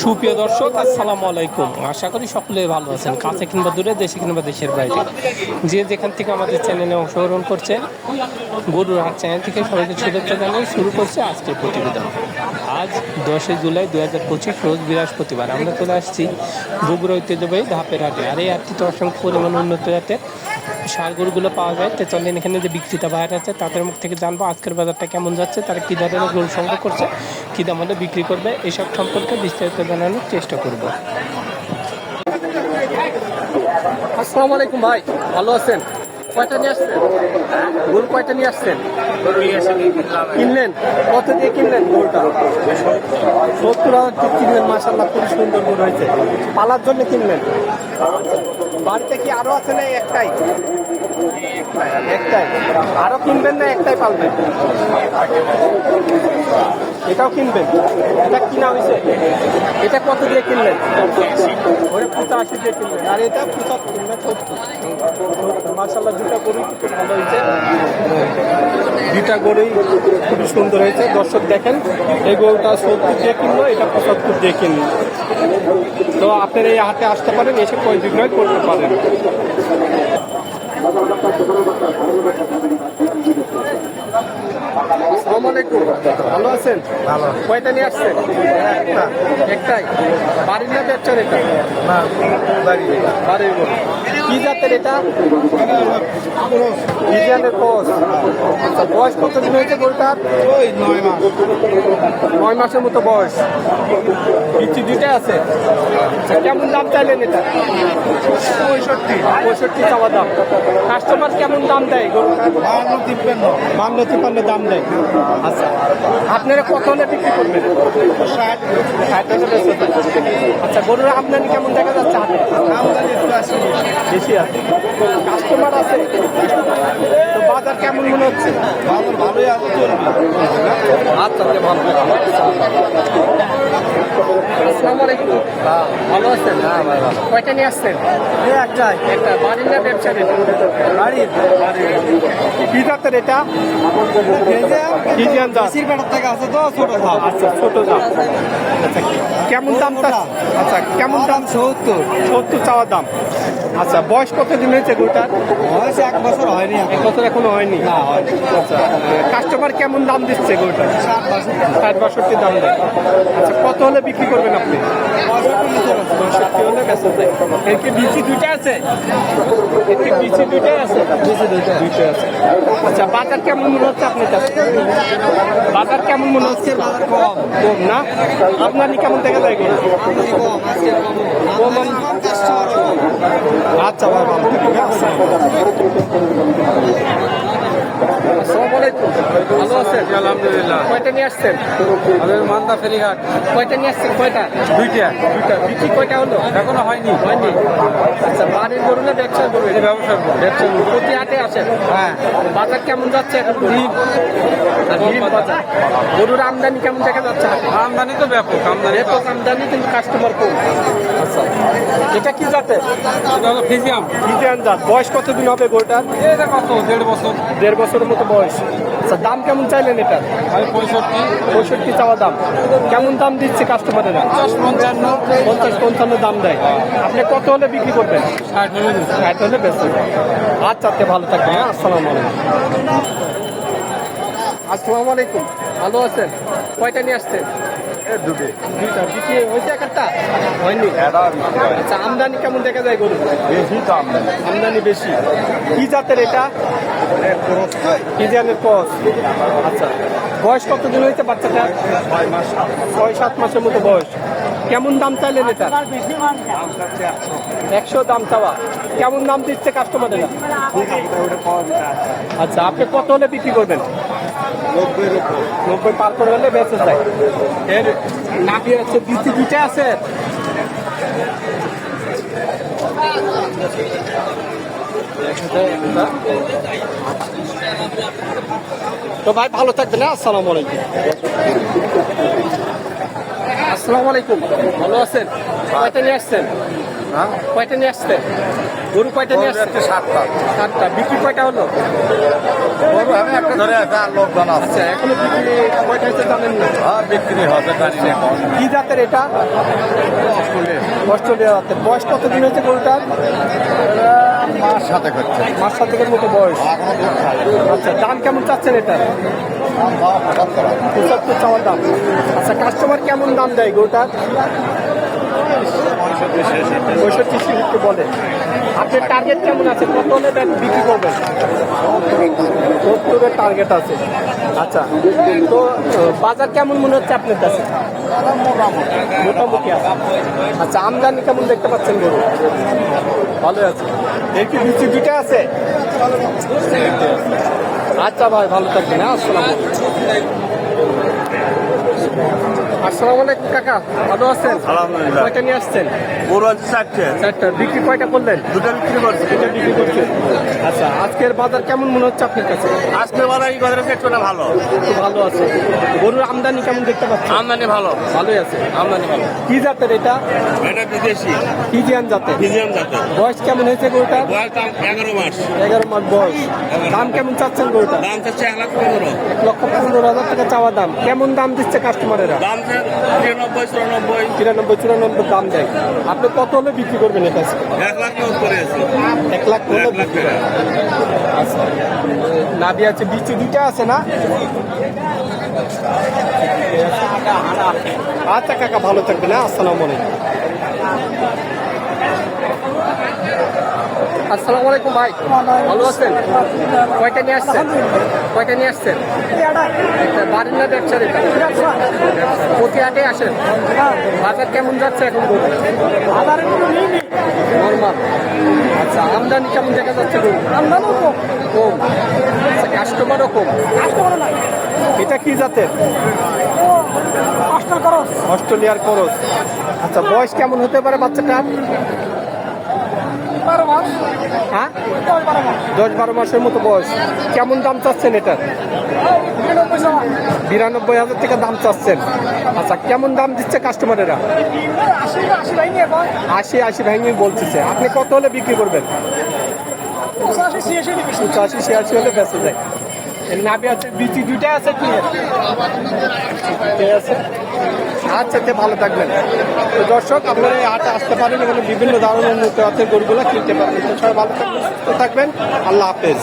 সুপ্রিয় দর্শক, আসসালামু আলাইকুম। আশা করি সকলে ভালো আছেন, কাছে কিংবা দূরে, দেশে কিংবা দেশের বাইরে। যে যেখান থেকে আমাদের চ্যানেলে অংশগ্রহণ করছেন গরুর হাট চ্যানেল থেকে সবাইকে শুভেচ্ছা জানিয়ে শুরু করছে আজকের প্রতিবেদন। আজ দশই জুলাই দু হাজার পঁচিশ, রোজ বৃহস্পতিবার। আমরা চলে আসছি বগুড়া ঐতিহ্যবাহী ধাপের হাটে। আর এই হাটটিতে অসংখ্য পরিমাণ উন্নত জাতের সার গরুগুলো পাওয়া যায়। তো চলেন এখানে যে বিক্রেতা বাইরে আছে, তাদের মুখ থেকে জানব আজকের বাজারটা কেমন যাচ্ছে, তারা কী ধরনের গরু সংগ্রহ করছে, কী দাম হলে বিক্রি করবে, এসব সম্পর্কে বিস্তারিত জানানোর চেষ্টা করব। আসসালামু আলাইকুম ভাই, ভালো আছেন? কয়টা নিয়ে আসছেন? গরু কয়টা নিয়ে আসছেন? কিনলেন? কত দিয়ে কিনলেন গরুটা? সত্তর হাজার কিনলেন মাসাল্লাহ খুব সুন্দর গরু হয়েছে। পালার জন্য কিনলেন? বাড়িতে কি আরও আছে না একটাই? একটাই। আরও কিনবেন না একটাই পালবেন? এটাও কিনবেন। এটা কিনা হয়েছে? এটা কত দিয়ে কিনলেন? ওটা পঁচাশি দিয়ে কিনলেন। আর এটা পঁচাত্তর না মাসাল্লাহ দুটা গরুই ভালো হয়েছে। দুটা গরুই খুবই সুন্দর হয়েছে। দর্শক দেখেন, এই গরুটা সত্তর দিয়ে কিনলো, এটা পঁচাত্তর দিয়ে কিনলো। তো আপনারা এই হাটে আসতে পারেন, এসে কয় বিক্রয় করতে পারেন। আসসালামু আলাইকুম। ভালো আছেন? ভালো। কয়টা নিয়ে আসছেন? একটা। একটাই। বাড়ির না ব্যবসার এটা? না বাড়ি বাড়ির কি জাতের এটা? ইন্ডিয়ানের কোচ আচ্ছা বয়স কতদিন হয়েছে গরুটার? ওই নয় মাস। নয় মাসের মতো বয়স। পিচ্ছি দুইটাই আছে? আচ্ছা, কেমন দাম চাইলেন এটা? পঁয়ষট্টি। পঁয়ষট্টি চাওয়া দাম। কাস্টমার কেমন দাম দেয় গরুটার? বাহান্ন তিপ্পান্ন। বান্ন তিপ্পান্ন দাম দেয়। আচ্ছা। আপনারা কত হলে বিক্রি করবেন? ষাট। আচ্ছা গরুর আমদানি কেমন দেখা যাচ্ছে আমদানি বেশি আছে। কাস্টমার আছে? তো বাজার কেমন মনে হচ্ছে? বাজার ভালোই আছে চলবে আচ্ছা আচ্ছা, ভালো। আসসালামু আলাইকুম। ভালো আছেন? হ্যাঁ ভাই ভালো কয়টা নিয়ে আসছেন? একটাই। একটা বাড়ির না ব্যবসা বাড়ির। কি জাতের এটা। আচ্ছা ছোট জাত আচ্ছা কেমন দাম আচ্ছা কেমন দাম? সত্তর। সত্তর চাওয়া দাম। আচ্ছা বয়স কত দিন হয়েছে গরুটার? বয়স এক বছর হয়নি এক বছর এখনও হয়নি? আচ্ছা কাস্টমার কেমন দাম দিচ্ছে গরুটার ষাট বাষট্টি। দাম আচ্ছা কত হলে বিক্রি করবেন আপনি? বাষট্টি হলে বেচা এর কি বিচি দুইটা আছে? এর কি বিচি দুইটাই আছে? দুইটা দুইটা আছে। আচ্ছা বাজার কেমন মনে হচ্ছে আপনার কাছে বাজার কেমন মনে হচ্ছে? বাজার কম না? আপনারই কেমন দেখা যায় আচ্ছা আমদানি কম আজকে কম কম কম কাস্টমার কম আচ্ছা ভাই ভালো আসসালামু আলাইকুম ভালো আছেন আলহামদুলিল্লাহ। কয়টা নিয়ে আসছেন? আমাদের মান্দা ফেরিঘাট। কয়টা নিয়ে আসছেন? কয়টা? দুইটা। দুইটা। বিক্রি কয়টা হলো? এখনও হয়নি। হয়নি? আচ্ছা বাড়ির গরু না ব্যবসার গরু? এটা ব্যবসা ব্যবসা প্রতি হাটে আসেন? হ্যাঁ। বাজার কেমন যাচ্ছে এখন? বাজার। গরুর আমদানি কেমন দেখা যাচ্ছে? আমদানি তো ব্যাপক আমদানি ব্যাপক আমদানি কিন্তু কাস্টমার কম। আচ্ছা। এটা কি জাতের? এটা হলো ফিজিয়াম। ফিজিয়ান জাত। বয়স কতদিন হবে গরুটার? এটা কত? দেড় বছর। দেড় বছরের মতো বয়স। আচ্ছা দাম কেমন চাইলেন এটা? আমি পঁয়ষট্টি। পঁয়ষট্টি চাওয়া দাম। কেমন দাম দিচ্ছে কাস্টমারেরা পঞ্চাশ পঞ্চান্ন। পঞ্চাশ পঞ্চান্ন দাম দেয়। আপনি কত হলে বিক্রি করবেন? ষাট হলে দিচ্ছে। ষাট হলে বেশি আচ্ছা আপনি ভালো থাকবেন হ্যাঁ? আসসালামু আলাইকুম। আসসালামু আলাইকুম। ভালো আছেন? কয়টা নিয়ে আসছেন? দুটো। দুইটা। বিক্রি হয়েছে একটা? হয়নি? আচ্ছা আমদানি কেমন দেখা যায় গরু বেশি তো আমদানি। আমদানি বেশি। কি জাতের এটা? ফিজিয়ানের কস? আচ্ছা বয়স কতদিন হয়েছে বাচ্চাটা ছয় সাত মাসের মতো বয়স। কেমন দাম চাইলেন এটা? একশো দাম চাওয়া। কেমন দাম দিচ্ছে কাস্টমারেরা আচ্ছা আপনি কত হলে বিক্রি করবেন? নব্বই পার করে হলে বেঁচে যায়। এর নাকি আছে, বিচি দুইটা আছে? তো ভাই ভালো থাকবেন হ্যাঁ? আসসালামু আলাইকুম। আসসালামু আলাইকুম। ভালো আছেন? কয়টা নিয়ে আসছেন? হ্যাঁ? কয়টা নিয়ে আসছেন? গরু কয়টা নিয়ে আসছেন? একটা সাতটা। সাতটা। বিক্রি কয়টা হলো? গরু আমি একটা ধরে আছে আর লোকজন আছে। আচ্ছা এখনও বিক্রি কয়টা হচ্ছে জানেন না? আর বিক্রি হবে জানি না কি জাতের এটা? অস্ট্রেলিয়া জাতের বয়স কতদিন হয়েছে গরুটার? মাস সাথে করছে মাস সাতেকের মতো বয়স। আচ্ছা দাম কেমন চাচ্ছেন এটা? পঁচাত্তর চাওয়ার দাম। আচ্ছা কাস্টমার কেমন দাম দেয় গরুটার? পঁয়ষট্টি একটু বলে। আপনার টার্গেট কেমন আছে? কত হলে বিক্রি করবেন? সত্তরের টার্গেট আছে। আচ্ছা তো বাজার কেমন মনে হচ্ছে আপনার কাছে? মোটামুটি আছে। আচ্ছা আমদানি কেমন দেখতে পাচ্ছেন গরু? ভালো আছে। এর কি বিচি আছে? আচ্ছা ভাই, ভালো থাকবেন হ্যাঁ আসসালাম আসসালামু আলাইকুম কাকা। ভালো আছেন? আলহামদুলিল্লাহ। কয়টা নিয়ে আসছেন? গরু আছে চারটে। চারটা। বিক্রি কয়টা করলেন? দুটো বিক্রি করছে। এটা বিক্রি করছেন। আচ্ছা আজকের বাজার কেমন মনে হচ্ছে আপনার কাছে? আজকে বলা এই কথাটা সেটা ভালো। ভালো আছে। গরুর আমদানি কেমন দেখতে পাচ্ছেন? আমদানি ভালো। ভালোই আছে। আমদানি ভালো। কি জাতের এটা? এটা বিদেশি। ফিজিয়ান জাতের। মিডিয়াম জাতের। বয়স কেমন হয়েছে গরুটা বয়স এগারো মাস। এগারো মাস বয়স। দাম কেমন চাচ্ছেন গরুটা দাম চাচ্ছে এক লাখ পনেরো। এক লক্ষ পনেরো হাজার টাকা চাওয়া দাম। কেমন দাম দিচ্ছে কাস্টমারেরা দাম তিরানব্বই চুরানব্বই। তিরানব্বই চুরানব্বই দাম দেয়। আপনি কত হলে বিক্রি করবেন এটা এক লাখ নোট করে আছে। এক লাখ হলে এক লাখ বিক্রি আচ্ছা। নাবি আছে বিচি দুইটা আছে না? আচ্ছা কাকা ভালো থাকবে না আসসালামু আলাইকুম। আসসালামু আলাইকুম ভাই। ভালো আছেন? কয়টা নিয়ে আসছেন? কয়টা নিয়ে আসছেন? বাড়ির না ব্যবসার প্রতি হাটে আসেন? বাজার কেমন যাচ্ছে এখন নর্মাল আচ্ছা আমদানি কেমন দেখা যাচ্ছে আমদানিও কম। কম আচ্ছা কাস্টমারও কম। এটা কি জাতের? অস্ট্রেলিয়ার খরচ। আচ্ছা বয়স কেমন হতে পারে বাচ্চাটার? হ্যাঁ? দশ বারো মাসের মতো বয়স। কেমন দাম চাচ্ছেন এটার বিরানব্বই হাজার টাকা দাম চাচ্ছেন। আচ্ছা কেমন দাম দিচ্ছে কাস্টমারেরা? আশি আশি ভেঙে বলতেছে। আপনি কত হলে বিক্রি করবেন? পঁচাশি ছিয়াশি হলে বেঁচে যায়। নাবি আছে বিচি দুইটা আছে কি? আছে। আচ্ছা ভালো থাকবেন। তো দর্শক, আপনারা এই হাটে আসতে পারেন এখানে বিভিন্ন ধরনের উন্নত আছে গরুগুলো কিনতে পারেন। সবাই ভালো থাকবেন থাকবেন। আল্লাহ হাফেজ।